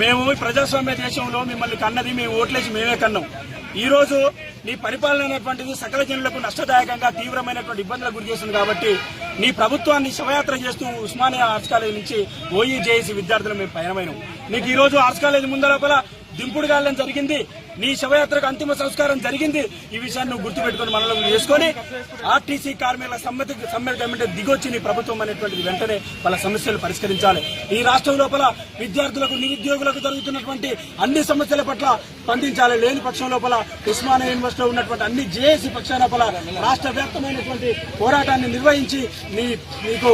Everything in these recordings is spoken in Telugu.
మేము ప్రజాస్వామ్య దేశంలో మిమ్మల్ని కన్నది మేము ఓట్లేసి మేమే కన్నాం. ఈ రోజు నీ పరిపాలన అనేటువంటిది సకల జనులకు నష్టదాయకంగా తీవ్రమైనటువంటి ఇబ్బందులకు గురి చేస్తుంది కాబట్టి నీ ప్రభుత్వాన్ని శవయాత్ర చేస్తూ ఉస్మానియా ఆర్ట్స్ కాలేజ్ నుంచి ఓఈ జేఏసీ విద్యార్థులు మేము పయనమైనాం. నీకు ఈ రోజు ఆర్ట్స్ కాలేజ్ ముందర దింపుడు గాలం జరిగింది. నీ శవయాత్రకు అంతిమ సంస్కారం జరిగింది. ఈ విషయాన్ని నువ్వు గుర్తుపెట్టుకుని మనలో చేసుకొని ఆర్టీసీ కార్మికుల సమ్మతి సమ్మె కమిటీ దిగొచ్చి నీ ప్రభుత్వం అనేటువంటిది వెంటనే వాళ్ళ సమస్యలు పరిష్కరించాలి. ఈ రాష్ట్రం లోపల విద్యార్థులకు నిరుద్యోగులకు జరుగుతున్నటువంటి అన్ని సమస్యల పట్ల స్పందించాలి. లేని పక్షం లోపల ఉస్మానియా యూనివర్సిటీలో ఉన్నటువంటి అన్ని జేఏసీ పక్షాల లోపల రాష్ట్ర వ్యాప్తమైనటువంటి పోరాటాన్ని నిర్వహించి నీ నీకు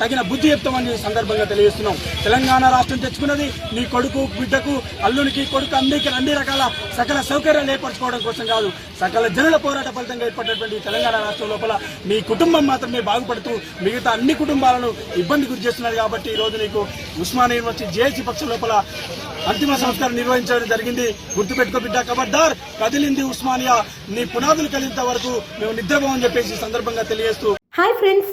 తగిన బుద్ధి చెప్తామని సందర్భంగా తెలియజేస్తున్నాం. తెలంగాణ రాష్ట్రం తెచ్చుకున్నది నీ కొడుకు బిడ్డకు అల్లునికి కొడుకు అందరికీ అన్ని రకాల సకల సౌకర్యాలు ఏర్పరచుకోవడం కోసం కాదు సకల జనుల పోరాట ఫలితంగా ఏర్పడినటువంటి తెలంగాణ రాష్ట్రం లోపల నీ కుటుంబం మాత్రమే బాగుపడుతూ మిగతా అన్ని కుటుంబాలను ఇబ్బంది గురి చేస్తున్నారు కాబట్టి ఈ రోజు నీకు ఉస్మానియా యూనివర్సిటీ జేఏసీ పక్షం లోపల అంతిమ సంస్కారం నిర్వహించడం జరిగింది. గుర్తుపెట్టుకో బిడ్డ కబడ్దార్ కదిలింది ఉస్మానియా. నీ పునాదులు కలిగినంత వరకు మేము నిద్రపోమని చెప్పేసి సందర్భంగా తెలియజేస్తూ హాయ్ ఫ్రెండ్స్